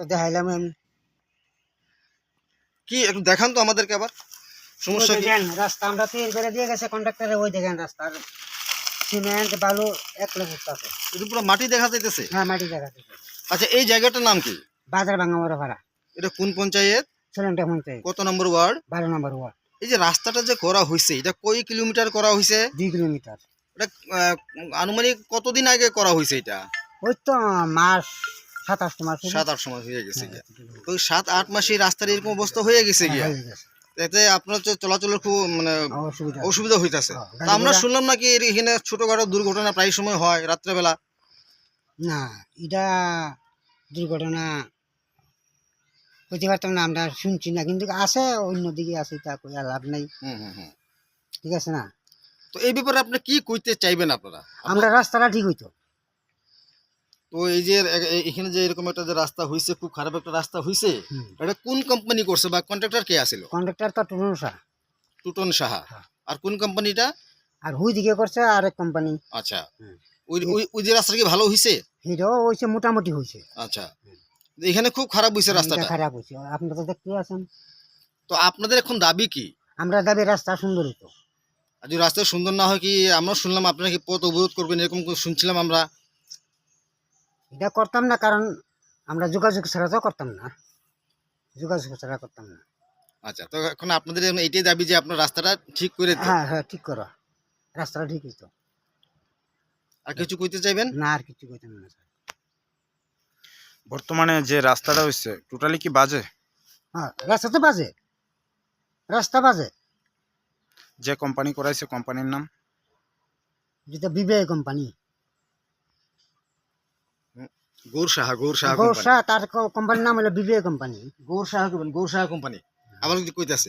তো দেখাইলাম আমি। কি একটু দেখান তো আমাদেরকে আবার। সমস্যা কি? রাস্তা আমরা তৈরি করে দিয়ে গেছে কন্ট্রাক্টরে ওই দেখেন রাস্তার সিমেন্ট বালু এক লোক আছে এটা পুরো মাটি দেখা যাইতেছে? হ্যাঁ মাটি জায়গা থেকে আচ্ছা এই জায়গাটার নাম কি? বাজার ভাড়া। এটা কোন পঞ্চায়েত? মধ্যে কত নম্বর ওয়ার্ড? বারো নম্বর ওয়ার্ড। এই যে রাস্তাটা যে করা হয়েছে এটা কয় কিলোমিটার করা হয়েছে দুই কিলোমিটার। এটা আনুমানিক কতদিন আগে করা হয়েছে এটা? ওই তো মাস সাতাশটা মাস সাত আট সময় হয়ে গেছে হ্যাঁ, গিয়া। তো সাত আট মাসে রাস্তার এরকম অবস্থা হয়ে গেছে গিয়া। এতে আপনার চলাচলের খুব মানে অসুবিধা হইতাছে। হ্যাঁ, আমরা শুনলাম নাকি এখানে ছোটখাটো দুর্ঘটনা প্রায় সময় হয় রাত্রেবেলা? না এটা দুর্ঘটনা কইতে পারতাম না আমরা শুনছি না। কিন্তু আছে অন্যদিকে আছে তা কই লাভ নাই। ঠিক আছে না? তো এই ব্যাপারে আপনি কি কইতে চাইবেন আপনারা? আমরা রাস্তাটা ঠিক হইতো। তো এই যে এখানে যে এরকম একটা যে রাস্তা হইছে খুব খারাপ একটা রাস্তা হুম। এটা কোন কোম্পানি করছে বা কন্ট্রাক্টর কে আছিল? কন্ট্রাক্টর তো টুনুসা টুটন সাহা। হ্যাঁ। আর কোন কোম্পানিটা আর হুই দিকে করছে আর এক কোম্পানি আচ্ছা ওই ওই যে রাস্তা কি ভালো হইছে? হিরো হয়েছে মোটামুটি হয়েছে আচ্ছা। এখানে খুব খারাপ হইছে রাস্তাটা। খারাপ হয়েছে আপনারা তো দেখতে আছেন। তো আপনাদের এখন দাবি কি? আমরা দাবি রাস্তা সুন্দর হইতো আর যদি রাস্তা সুন্দর না হয় কি আমরা শুনলাম আপনারা কি পথ অবরোধ করবেন এরকম শুনছিলাম আমরা। এটা করতাম না কারণ আমরা যোগাযোগ ছাড়া তো করতাম না। যোগাযোগ ছাড়া করতাম না। আচ্ছা তো এখন আপনাদের এইটাই দাবি যে আপনার রাস্তাটা ঠিক করে দিন। হ্যাঁ হ্যাঁ ঠিক করো। রাস্তাটা ঠিক হইতো। আর কিছু কইতে চাইবেন? না আর কিছু কইতাম না স্যার। বর্তমানে যে রাস্তাটা হচ্ছে টোটালি কি বাজে? হ্যাঁ রাস্তা তো বাজে। রাস্তা বাজে। যে কোম্পানি করাইছে কোম্পানির নাম? যেটা বিবেক কোম্পানি। গৌর সাহা গৌর সাহা কোম্পানি। গৌসা তার কোম্পানির নাম হলো Bibek company. Gour Saha company Gour Saha company. আবার যদি কইতাছে